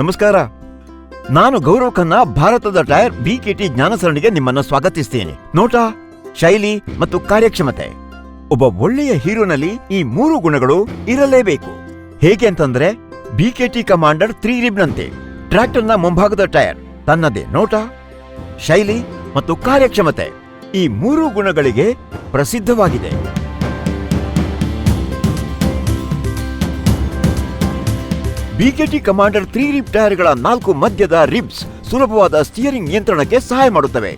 ನಮಸ್ಕಾರ. ನಾನು ಗೌರವ್ ಖನ್ನಾ, ಭಾರತದ ಟೈರ್ ಕೆ ಟಿ ಜ್ಞಾನಸರಣಿಗೆ ನಿಮ್ಮನ್ನು ಸ್ವಾಗತಿಸ್ತೇನೆ. ನೋಟ, ಶೈಲಿ ಮತ್ತು ಕಾರ್ಯಕ್ಷಮತೆ. ಒಬ್ಬ ಒಳ್ಳೆಯ ಹೀರೋನಲ್ಲಿ ಈ ಮೂರು ಗುಣಗಳು ಇರಲೇಬೇಕು. ಹೇಗೆ ಅಂತಂದ್ರೆ B K T commander three ರಿಬ್ನಂತೆ ಟ್ರ್ಯಾಕ್ಟರ್ನ ಮುಂಭಾಗದ ಟೈರ್, ತನ್ನದೇ ನೋಟ, ಶೈಲಿ ಮತ್ತು ಕಾರ್ಯಕ್ಷಮತೆ ಈ ಮೂರು ಗುಣಗಳಿಗೆ ಪ್ರಸಿದ್ಧವಾಗಿದೆ. ಬಿಕೆಟಿ ಕಮಾಂಡರ್ ತ್ರೀ ರಿಬ್ ಟೈರ್ಗಳ ನಾಲ್ಕು ಮಧ್ಯದ ರಿಬ್ಸ್ ಸುಲಭವಾದ ಸ್ಟಿಯರಿಂಗ್ ನಿಯಂತ್ರಣಕ್ಕೆ ಸಹಾಯ ಮಾಡುತ್ತವೆ.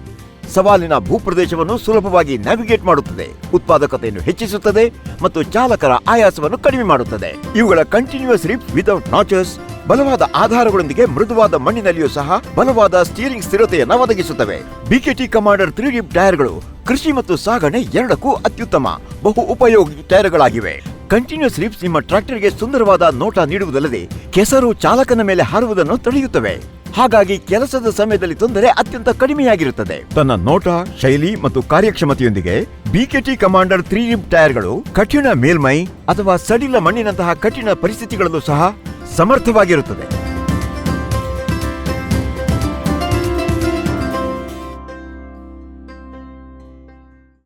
ಸವಾಲಿನ ಭೂಪ್ರದೇಶವನ್ನು ಸುಲಭವಾಗಿ ನ್ಯಾವಿಗೇಟ್ ಮಾಡುತ್ತದೆ, ಉತ್ಪಾದಕತೆಯನ್ನು ಹೆಚ್ಚಿಸುತ್ತದೆ ಮತ್ತು ಚಾಲಕರ ಆಯಾಸವನ್ನು ಕಡಿಮೆ ಮಾಡುತ್ತದೆ. ಇವುಗಳ ಕಂಟಿನ್ಯೂಸ್ ರಿಪ್ ವಿಥೌಟ್ ನಾಚಸ್ ಬಲವಾದ ಆಧಾರಗಳೊಂದಿಗೆ ಮೃದುವಾದ ಮಣ್ಣಿನಲ್ಲಿಯೂ ಸಹ ಬಲವಾದ ಸ್ಟಿಯರಿಂಗ್ ಸ್ಥಿರತೆಯನ್ನು ಒದಗಿಸುತ್ತವೆ. ಬಿಕೆಟಿ ಕಮಾಂಡರ್ ತ್ರೀ ರಿಪ್ ಟೈರ್ಗಳು ಕೃಷಿ ಮತ್ತು ಸಾಗಣೆ ಎರಡಕ್ಕೂ ಅತ್ಯುತ್ತಮ, ಬಹು ಉಪಯೋಗಿ ಟೈರ್ಗಳಾಗಿವೆ. ಕಂಟಿನ್ಯೂಸ್ ರಿಪ್ಸ್ ನಿಮ್ಮ ಟ್ರಾಕ್ಟರ್ಗೆ ಸುಂದರವಾದ ನೋಟ ನೀಡುವುದಲ್ಲದೆ ಕೆಸರು ಚಾಲಕನ ಮೇಲೆ ಹಾರುವುದನ್ನು ತಡೆಯುತ್ತವೆ. ಹಾಗಾಗಿ ಕೆಲಸದ ಸಮಯದಲ್ಲಿ ತೊಂದರೆ ಅತ್ಯಂತ ಕಡಿಮೆಯಾಗಿರುತ್ತದೆ. ತನ್ನ ನೋಟ, ಶೈಲಿ ಮತ್ತು ಕಾರ್ಯಕ್ಷಮತೆಯೊಂದಿಗೆ ಬಿಕೆಟಿ ಕಮಾಂಡರ್ ತ್ರೀ ರಿಬ್ ಟೈರ್ಗಳು ಕಠಿಣ ಮೇಲ್ಮೈ ಅಥವಾ ಸಡಿಲ ಮಣ್ಣಿನಂತಹ ಕಠಿಣ ಪರಿಸ್ಥಿತಿಗಳಲ್ಲೂ ಸಹ ಸಮರ್ಥವಾಗಿರುತ್ತದೆ